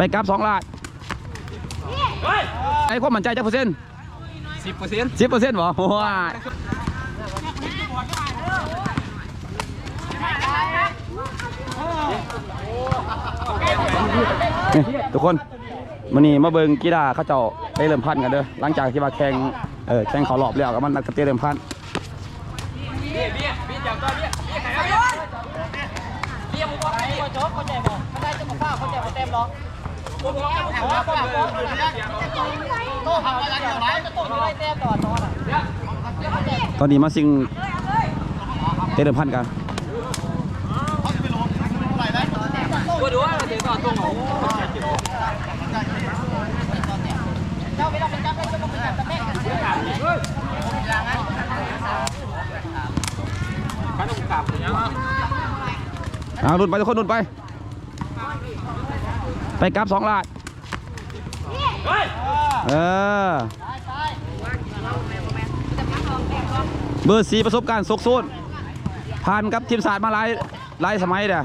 ไปกลับสองลาดไอ้ความมั่นใจจักเปอร์เซ็นต์สิบเปอร์เซ็นต์สิบเปอร์เซ็นต์บ่ว้าทุกคนมันนี่มาเบิ่งกีฬาเขาเจ้าได้เริ่มพันกันเด้อหลังจากที่ว่าแข่งเออแข่งเขารอบแล้วก็มันนัดกันเตะเริ่มพันเบี้ยเบี้ยเบี้ยจับ ตัวเบี้ยเบี้ยไหนเอนนี้มาซิงเตะเริ่มพันกันเอตรงเจ้าไม่ต้องเป็นเจ้าไม่ต้องเป็นแต่แม่กันเอางนั้นข้าต้องกลับอย่างนี้อ่ารุ่นไปทุกคนรุ่นไป ไปกลับสองลาดเออเบอร์สีประสบการณ์สกโซนผ่านกับทีมศาสตร์มาหลายหลายสมัยเด้อ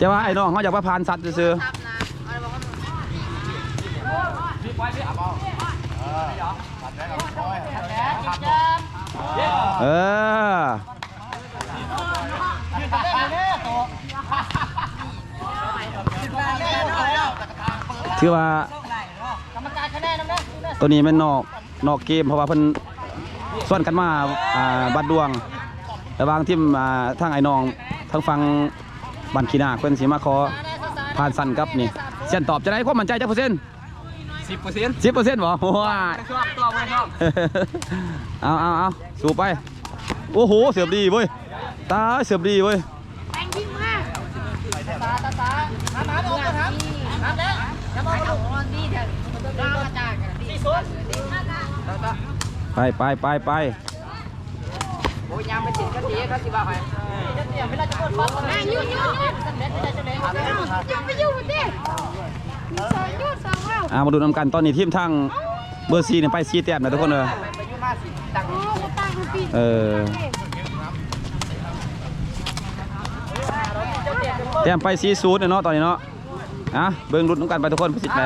จะว่าไอ้น้องเขาอยากว่าผ่านสัตว์ซื้อๆเออ ถือว่ากรรมการคะแนนน้ำแน่ตัวนี้เป็นนอกนอกเกมเพราะว่าเพิ่นส่วนกันมาอ่าบัดดวงระหว่างทีมอ่าทางไอ้น้องทางฝั่งบันขีนาเพิ่นสิมาขอผ่านสั้นกับนี่เส้นตอบจะได้ความมั่นใจจักเปอร์เซ็นต์สิบเปอร์เซ็นต์สิบเปอร์เซ็นต์บ่ว้าชอบตัวไม่ชอบเอาเอาเอาสู้ไป โอ้โห เสือบดีเว้ย ตาเสือบดีเว้ย ไปไปไปไปโอ้ยยามไปติดกันทีเขาสิว่าให้จะเตรียมเวลาจะกดฟันอะยุ่งยุ่งยุ่งเม็ดจะจะเล่นยุ่งไปยุ่งมาดิสองยุ่งสองแล้วอ่ามาดูน้ำกันตอนนี้ทีมทางเบอร์ซีเนี่ยไปซีแต้มนะทุกคนเลยไปยุ่มาสิตังโอ้ก็ตั้งปีเออแต้มไปซีซูดเนาะตอนนี้เนาะอะเบิ่งรุ่นน้ำกันไปทุกคนประสิทธิ์ไหน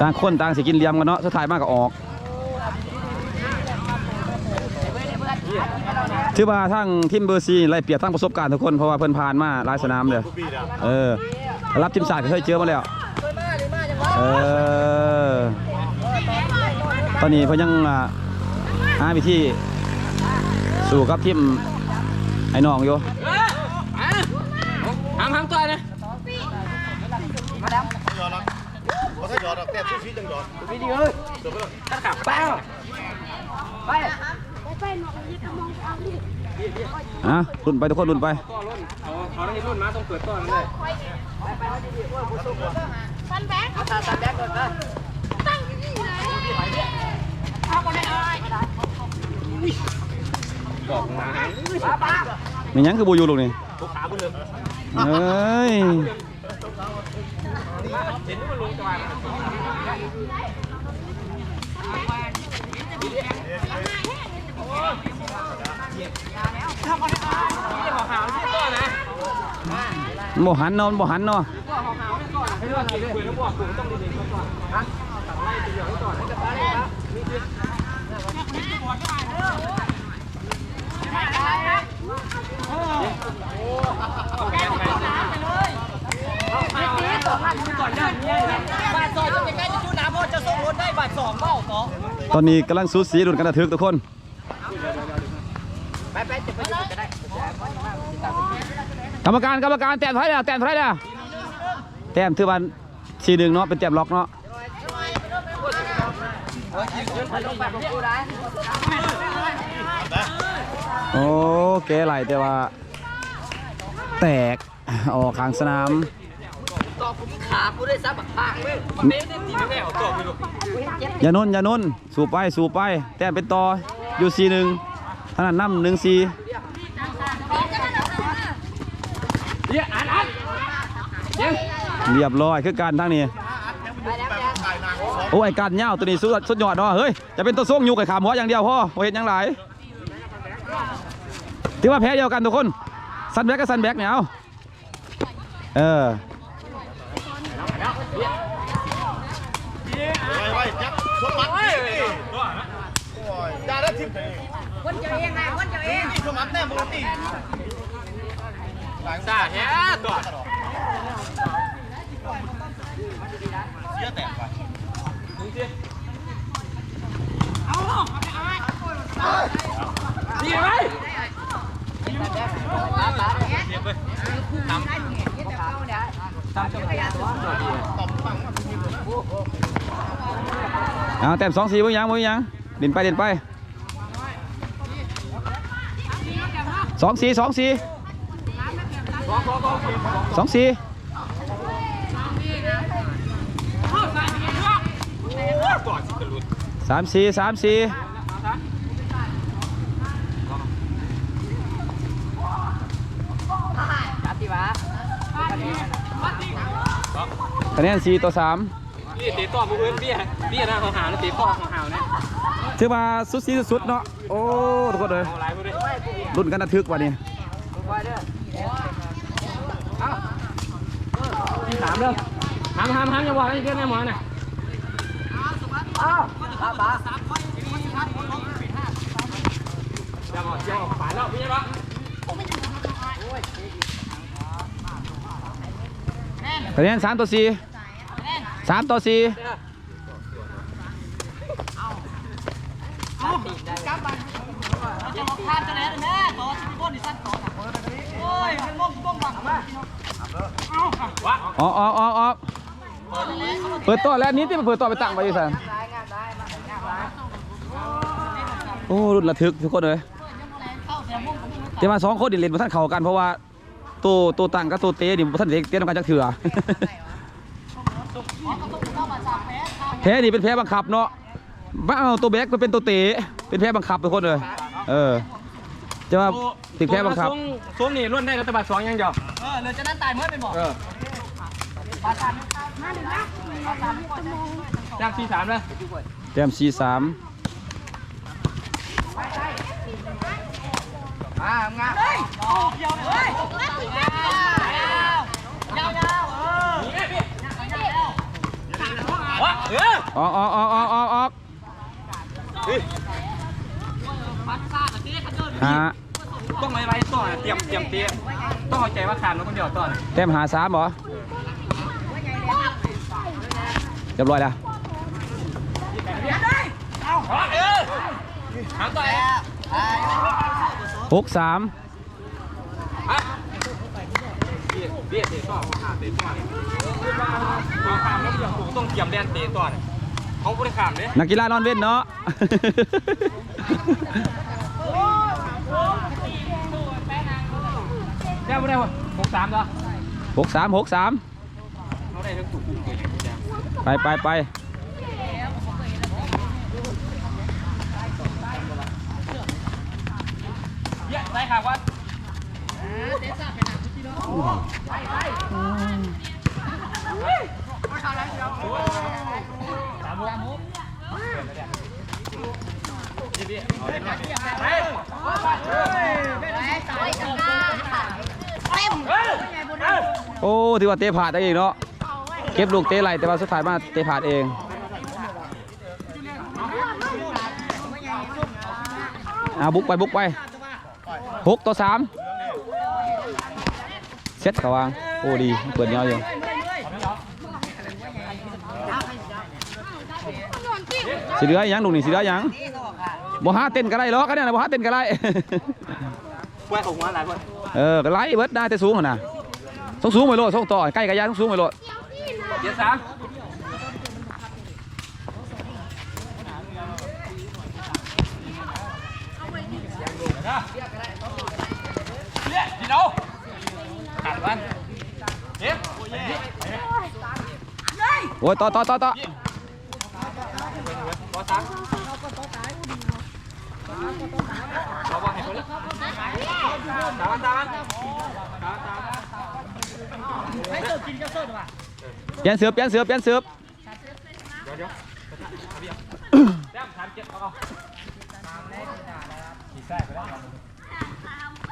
ต่างคนต่างสิกินเลียมกันเนาะสุดท้ายมากก็ออก ถือว่าทั้งทีมเบอร์ซีไล่เปรียบทั้งประสบการณ์ทุกคนเพราะว่าเพิ่นผ่านมาหลายสนามเลยเออรับทีมศาสตร์ก็เคยเจอมาแล้วเออตอนนี้เพิ่นยังหาวิธีสู้กับทีมไอ้น้องอยู่หางหางตัวนะเขาถ้าหยอดออกแต่ชุดชีจังหยอดวิดีเลยตัดขาแป้งไปไปหนอกยิ่งมองเอาดิ อะรุ่นไปทุกคนรุ่นไปก็รุ่นเขาเขาได้รุ่นมาต้องเปิดต้นเลยฟันแบงค์เอาตาตาแบกก่อนนะตั้งอยู่ที่ไหนเอาคนได้เลยบอกมาป้าป้ามีหยังคือบูอยู่ลูกนี่ทุกขาบุญเลยเอ้ยเห็นมันลงจังหวะทำอะไรนี่หอหาวที่ต้นนะโมหันนาะโมหันเนาะก็หอหาวที่ก่อนให้เรื่องอะไรคุยแล้วบอกกูต้องดีๆก่อนตัดไล่ตีอย่างนี้ก่อให้กระตาเลยครับนี่คือก่อนได้บาทสองจะใกล้จะยูน้ำพอจะส่งรถได้บาทสองเบ้าสอตอนนี้กำลังสูสีรุ่นกันระทึกทุกคน ไปไปจะไปอยู่ก็ได้ กรรมการกรรมการแต้มเท่าไหร่แล้วแต้มเท่าไหร่แล้วแต้มถือว่าสี่หนึ่งเนาะเป็นแต้มล็อกเนาะโอ้เก๋ไหลแต่ว่า แตกออกข้างสนามต่อผมขากูได้ซับปากเลยมันไม่ได้ตีไม่ได้เอาต่อไปหรอกยานนยานนสู่ไปสู่ไป แต้มเป็นต่ออยู่สี่หนึ่งท่านั้นน้ำหนึ่งสี่ เยอ่านอ่านเดี๋ยวเรียบร้อยคือการทั้งนี้โอ้ไอ้การเหย้าตัวนี้สุดสุดยอดเนาะเฮ้ยจะเป็นตัวส่งอยู่กับขามหัวอย่างเดียวพ่อเห็นยังหลายที่ว่าแพ้เดียวกันทุกคนซันแบ็กกับซันแบ็กเนี่ยเอาเออไว้ไว้จับชนมัดนี่โอ้ยยาทิพย์คนเจ้าเองนะคนเจ้าเองนี่ชนมัดแน่ปกติ จ้าแฮ่ตัวเสียแต่ไปดีไหมเอาแต้มสองสี่บ่ยังบ่ยังเด่นไปเด่นไปสองสี่สองสี่ สองสี่สามสี่สามสี่จับดีวะคะแนนสี่ต่อสามนี่ตีต่อมือเพื่อนเบี้ยเบี้ยนะเขาหาแล้วตีต่อเขาหาวเนี่ยถือว่าสุดสีสุดๆเนาะโอ้ทุกคนเลยเอาหลายมือเลยรุ่นกันระทึกว่ะนี่ ที่สามเด้อห้ามห้ามห้ามอย่าบอกให้เกินแน่หมอน่ะอ้าวป้าป้าอย่าบอกอย่าบอกฝ่ายแล้วพี่ใช่ปะคะแนนสามต่อสี่สามต่อสี่จะบอกทานจะแล้วแม่ต่อชิบิโก้ดิสั้นต่อโอ้ยมันม่วงม่วงบังมาเอาวะออกออกออกออกเปิดต่อแล้วนี้ที่มาเปิดต่อไปตั้งไว้ดิสันโอ้รุ่นระทึกทุกคนเลยแต่มาสองคนดิเล่นมาท่านเข่ากันเพราะว่าตัวตัวตั้งกับตัวเตะนี่บ่ท่านเด็กเตะนำกันจักเถื่อแพ้นี่เป็นแพ้บังคับเนาะบ้าเอาตัวแบกมันเป็นตัวเตะเป็นแพ้บังคับทุกคนเลยเออจะว่าติดแพ้บังคับซุ้มนี่ล้วนได้รัฐบาลสองอย่างเดียวเออเลยจะนั่นตายเมื่อเป็นบอก เออจากที่สามเลยแต้มสี่สามอ่างาเลยเดียออนี่พี่วเออออกออกออกออกออกออกปัดซ่ากับเจ๊ขันเดินหาต้องไว้ไว้ต่อเตรียมเตรียมเตรียมต้องเข้าใจว่าขาดมันคนเดียวต่อแต้มหาสามเหรอ เรียบร้อยแล้วหกสามเบี้ยเบี้ยเตะต่อขาเตะต่อเอาขามแล้วเดี๋ยวผมต้องเตรียมแดนเตะต่อเขาไม่ได้ขามเลยนักกีฬานอนเว้นเนาะได้ไม่ได้วะหกสามเหรอหกสามหกสามเขาได้ทั้งถูกกลยเนี่ย ไปไปไปเยอะได้ค่ะว่าไปโอ้ ถือว่าเตะผาดได้เองเนาะ เก็บลูกเตะไหลแต่ว่าสุดท้ายมาเตะผาดเองอ่าบุกไปบุกไปหกต่อสามเซ็ตเขาวางโอ้ดีเปิดเงาอยู่สีเหลือยังลูกนี่สีเหลือยังบ่หาเต้นก็ได้หรอกกันเนี่ยนะบ่หาเต้นก็ได้กล้วยของหัวหลายคนเออก็ไล่เบิดได้แต่สูงหั่นนะต้องสูงไปโลดต้องต่อใกล้กับยาต้องสูงไปโลด เดี๋ยวสามเลี้ยพี่น้องขาดวันเจ็บโอ้ยต่อต่อต่อต่อพอสาม เราบอกให้คนละสามสามสามสามสิร์ฟกินเจ้าเสิร์ฟว่ะเปลี่ยนเสือเปลี่ยนเ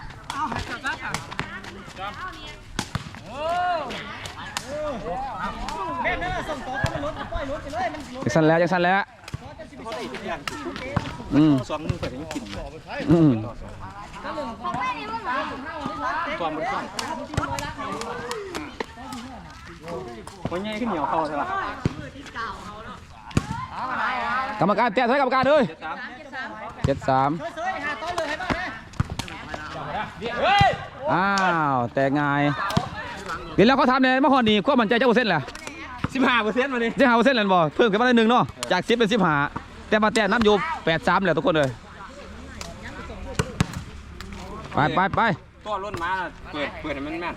สือเปลี่ยนเสือแม่นั่นส่งต่อก็มันรถปล่อยรถไปเลยมันรถจังสันแล้วจังสันแล้วอืมสองมือเปิดให้กินอืมมัน ใหญ่ขึ้นเหนียวเข้าใช่ป่ะกรรมการแต้มเท่าไหร่กรรมการเอ้ยเจ็ดสามเฮ้ยหาโต๊ะเลยให้บ้างนะอ้าวแต่งายเดี๋ยวเราเขาทำเนี่ยเมื่อก่อนนี้ควบมันใจเจ้าเปอร์เซ็นต์แหละสิบห้าเปอร์เซ็นต์มาดิจะหาเปอร์เซ็นต์แล้วบ่เพิ่มขึ้นมาได้หนึ่งเนาะจากสิบเป็นสิบห้าแต่มาแต่น้ำอยู่แปดสามแล้วทุกคนเลยไปไปไปตัวล้นมาเปิดเปิดให้มันแม่น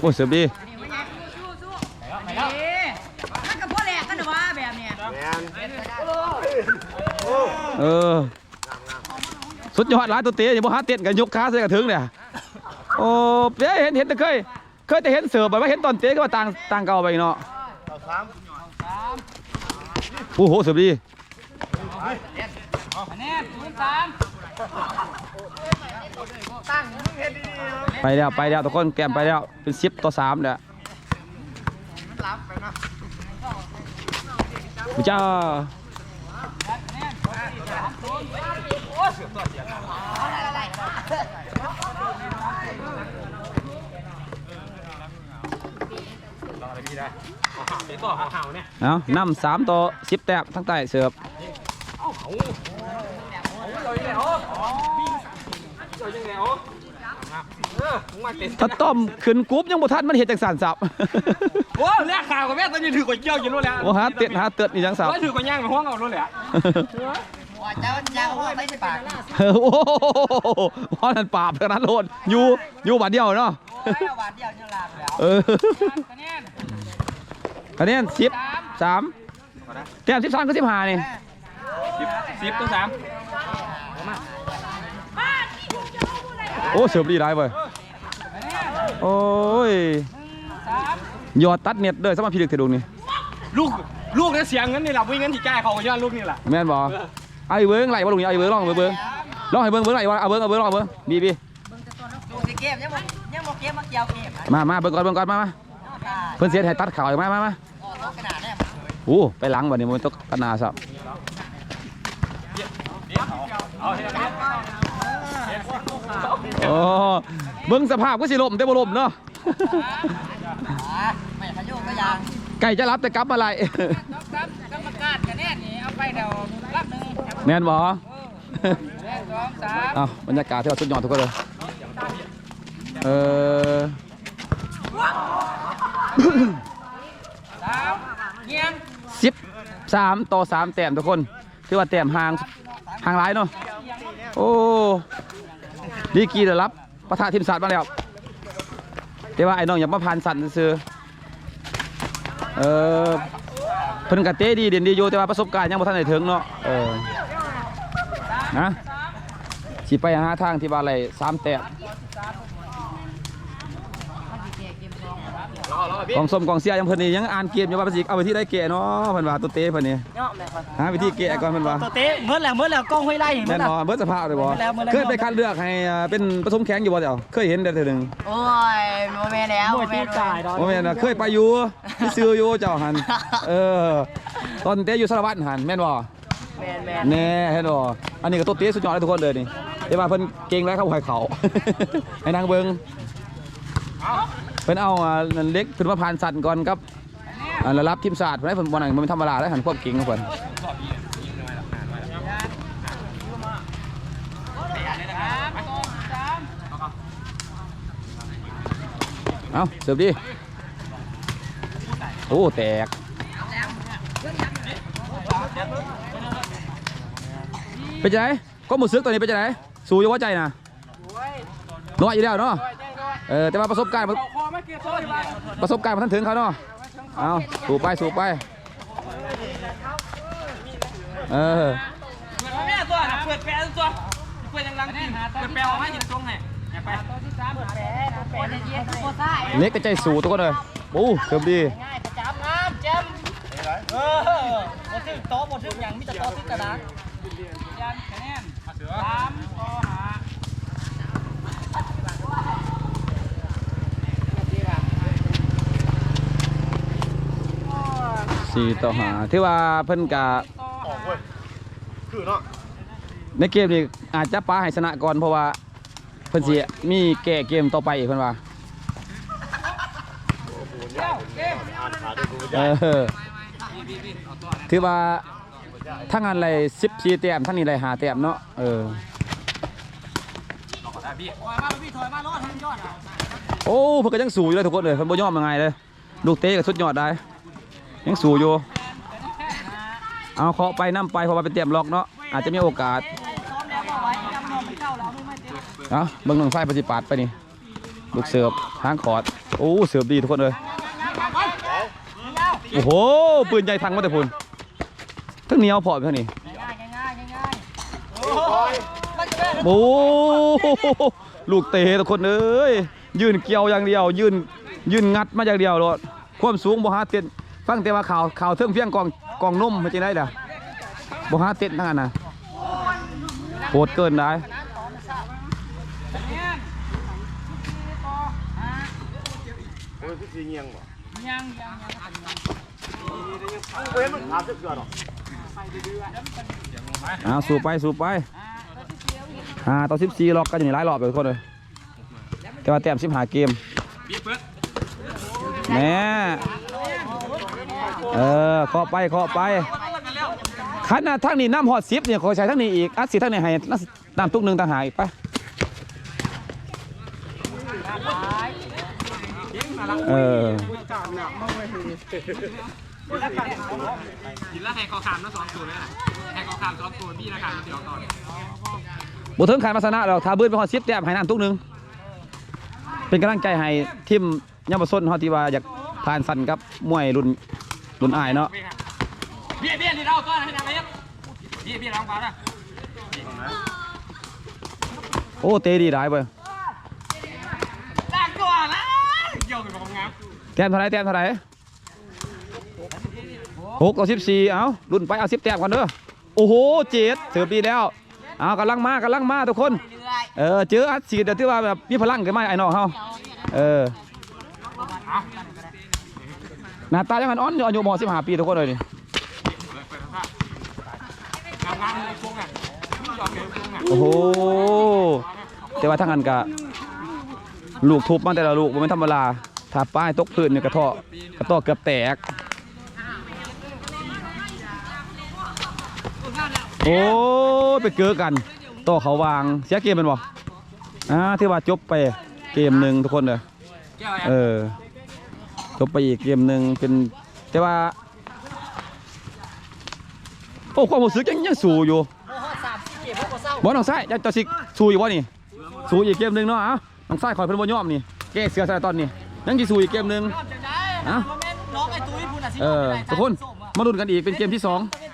โอ้ยเสียบดีมันกับพ่อแหลกกันนะว่าแบบเนี้ยเออ สุดยอดหลายตัวเตะอย่าบ่หาเต้นกันยกขาใส่กระถึงเนี่ยโอ้เดี๋ยวเห็นเห็นแต่เคย เคยแต่เห็นเสือแบบว่าเห็นตอนเตะก็ว่าต่างต่างเก่าไปเนาะโอ้โหเสียบดีคะแนนศูนย์สาม ไปแล้วไปแล้วทุกคนแกมไปแล้วเป็นสิบต่อสามเนี่ยจ้าเอานำสามต่อสิบแต้มทั้งใต้เสิร์ฟ ถ้าต้มขึ้นกรุ๊ปยังบ่ทันมันเห็ดจากสารสับโอ้เรียกข่าวกับแม่ตอนนี้ถือกว่าเกี่ยวกินรู้แล้วโอ้หาเต็ดหาเต็ดนี่จังสับว่าถือกว่าย่างกับห้องเอารู้เลยอะว่าเจ้าเจ้าไม่ใช่ปากเออโอ้โหเพราะนั่นปราบขนาดโลดอยู่อยู่บาทเดียวเนาะโอ้ยหวานเดียวยังลาแล้วเออคะแนนคะแนนสิบสามแต้มสิบสามก็สิบห้านี่สิบตัวสามโอ้เสิร์ฟดีได้เว้ย โอ้ยยอดตัดเน็ตเลยสมาพิลึกเถอะดูนี่ลูกลูกเนี่ยเสียเงินนี่แหละวิ่งเงินที่แก้เขาย้อนลูกนี่แหละแม่นบอไอ้เบิ้งไหลบ่ลุงนี่ไอ้เบิ้งลองเบิ้งเบิ้งลองให้เบิ้งเบิ้งไหลว่าเอาเบิ้งเอาเบิ้งลองเบิ้งบีบีดูสิเกมยังบ่ยังบ่เกมมาเกี่ยวเกมมามาเบิ้งก่อนเบิ้งก่อนมามาเพิ่นเสียให้ตัดข่าวอีกมามามาอ๋อขนาดนี้โอ้ไปหลังบัดนี้มันตกกระนาซับโอ้ เบิ้งสภาพก็สิลมแต่บ่ลมเนาะไม่ขยุ่งก็ยังไก่จะรับแต่กลับมาไรครับกรรมการคะแนนนี่เอาไปเดี๋ยวรับหนึ่งแม่นบ่แรกสองสามเอ้าบรรยากาศที่ว่าสุดยอดทุกคนเลยเออสามเงียงสิบสามต่อสามแต้มทุกคนถือว่าแต้มห่างห่างหลายเนาะโอ้ดีกรีได้รับ ประธานทีมสัตว์มาแล้วแต่ว่าไอ้น้องอย่ามาผ่านสั่นซื้อเออเพิ่นกะเต้ดีเด่นดีอยู่แต่ว่าประสบการณ์ยังบ่ทันได้ถึงเนาะเออนะสิไปหาทางที่ว่าอะไรสามแต้ม กองส้มกองเสียยังเพิ่นนี่ยังอ่านเกมอยู่ว่าภาษีเอาไปที่ได้เกะเนาะเพิ่นว่าตัวเต้เพิ่นนี่เนาะแม่ครับหาวิธีเกะก่อนเพิ่นว่าตัวเตะเมื่อแล้วเมื่อแล้วกล้องห้วยไล่แน่นอนเบิดสภาพเลยบ่แล้วเมื่อแล้วเคยไปคัดเลือกให้อ่าเป็นผสมแข็งอยู่บ่เดี๋ยวเคยเห็นได้เทื่อหนึงโอ้ยโมเมแล้วโมเมจ่ายดอกบ่แม่นว่าเคยไปอยู่ที่ซื้ออยู่เจ้าหันเออตอนเตะอยู่สารวัตรหันแม่นบ่แมนแมนแน่เห็นบ่อันนี้ก็ตัวเตะสุดยอดเลยทุกคนเลยนี่แต่ว่าเพิ่นเก่งแล้วเข้าให้เขาให้นางเบิ่ง เพิ่นเอาอันเล็กขึ้นมาผ่านสั่นก่อนครับอันระดับทีมศาสตร์เพิ่นให้เพิ่นบ่นั่นมันธรรมดาแล้วหันความเก่งของเพิ่นเอาเสิร์ฟดิโอ้แตกเป็นจังไงก็หมดซึกตัวนี้เป็นจังไงสู้อยู่ว่าใจนะน้อยอยู่แล้วเนาะเออแต่ว่าประสบการณ์ ประสบการณ์มันทันถึงเขาเนาะเอาสู้ไปสู้ไป เออแม่ตัวนะเปิดแปลตัวเปิดยังลังกินเปิดแปลออกมายินตรงไหนไปตัวที่สามแปดแปดเย็นโคซ่าเล็กก็ใจสูทุกคนเลยโอ้เกือบดีง่ายประจำงามแจมเออบ่ถึงโต๊ะบ่ถึงหยังมีแต่โต๊ะที่กระดานยันคะแนนสามต่อหา สี่ต่อหาที่ว่าเพิ่นกะออกเว้ยคือเนาะในเกมนี้อาจจะป้าให้ชนะก่อนเพราะว่าเพิ่นสิมีแก้เกมต่อไปอีกเพิ่นว่าอ่านขาดดูเออถือว่าทั้งงานอะไร14แต้มทั้งนี้อะไร5แต้มเนาะเออถอยมาพี่ถอยมารอดให้มันยอดอะโอ้เพิ่นก็ยังสู้อยู่เลยทุกคนเลยเพิ่นบ่ยอมยังไงเลยลูกเตะก็สุดยอดได้ ยังสู้อยู่ เอาเคาะไปนํไปเพราะว่าเป็นเตรียมล็อกเนาะอาจจะมีโอกาสซ้อมแล้วบ่ไหวจำนองไม่เข้าแล้วไม่ติดเอาเบิ่งหนังไฟปฏิปัติไปนี่ลูกเสิร์ฟทางขอดโอ้เสิร์ฟดีทุกคนเลยโอ้โหปืนใหญ่ทังมาแต่พุ่นทั้งเหนียวพอเท่านี้ง่ายง่ายง่ายโอ้ยมันจะได้โอ้โหลูกเตะทุกคนเอ้ยยืนเกี่ยวอย่างเดียว ยืนยืนงัดมาอย่างเดียวโลดความสูงบ่หาเต็น ฟังแต่ว่าข่าวข่าวเทิงเพียงกองกองนุ่มไมันจะได้ล่ะบ่หาเต็นทั้งนั้นนะโหดเกินได้โอ้ยพี่สีเงียงบ่ยังยังยังเว้ยมันขาดเกือหรอเอาสู้ไปสู้ไปห้าต่อสิบสี่หลอกกันอยู่ในหลายรอบเลยทุกคนเลยแต่ว่าแต้มสิบหาเกมแม่ เออเคาะไปเคาะไปขันาดทั้งนี้น้ำหอดสิบเนี่ยขอใช้ทั้งนี้อีกอัดสิทั้งนี้ให้น้ำตุกหนึ่งต่างหากไปเออกินแล้วให้เขาขามทั้งสองตัวเลยนะให้เขาขามสองตัวพี่นะขามเดี๋ยวก่อนบุถึงขานมาชนะเราทาบืนไปหอดสิบแต้มให้น้ำตุกหนึ่งเป็นกำลังใจให้ทีมยามบส้นฮอดที่ว่าอยากผ่านสันกับมวยรุ่น รุ่นอายเนาะเบี้ยเบี้ยที่เราก็ให้ทำอะไรครับเบี้ยเบี้ยลองมาละโอ้เตะดีได้เว้ยจ้างตัวละเกี่ยวกับของงามแต้มเท่าไหรแต้มเท่าไหรหกต่อสิบสี่เอารุ่นไปเอาสิบแต้มก่อนเด้อโอ้โหเจ็ดเสือปีแล้วเอากำลังมากำลังมาทุกคน เออเจออัดฉีดเดี๋ยวที่ว่าแบบมีพลังกันไหมไอ้น้องเฮาเออ หน้าตายังมันอ่อนอยู่อายุมสิบห้าปีทุกคนเลยนี่โอ้โหแต่ว่าทั้งนั้นกะลูกทุบมาแต่ละลูกมันไม่ธรรมดาถ้าป้ายตกพื้นเนี่ยกระเทาะกระเทาะเกือบแตก โอ้ไปเกือกันต่อเขาวางเสียเกมเป็นบ่อ่าที่ว่าจบไปเกมหนึ่งทุกคนเลยเออ จบไปอีกเกมหนึ่งเป็นแต่ว่า โอ้ความรู้สึกยังยังสู้อยู่โอ้โหสามสี่เก็บพวกเศร้าบอลน้องไส้จะจะสิสู้อยู่บ่นี่สู้อีกเกมหนึ่งเนาะเอ้าน้องไส้คอยเพิ่นบ่ยอมนี่แก้เสือใส่ตอนนี้ยังสิสู้อีกเกมหนึ่งยอดจังได้นะโมเมนต์น้องไอ้ตุ้ยพูดอะสิเออทุกคนมาลุ้นกันอีกเป็นเกมที่สองเ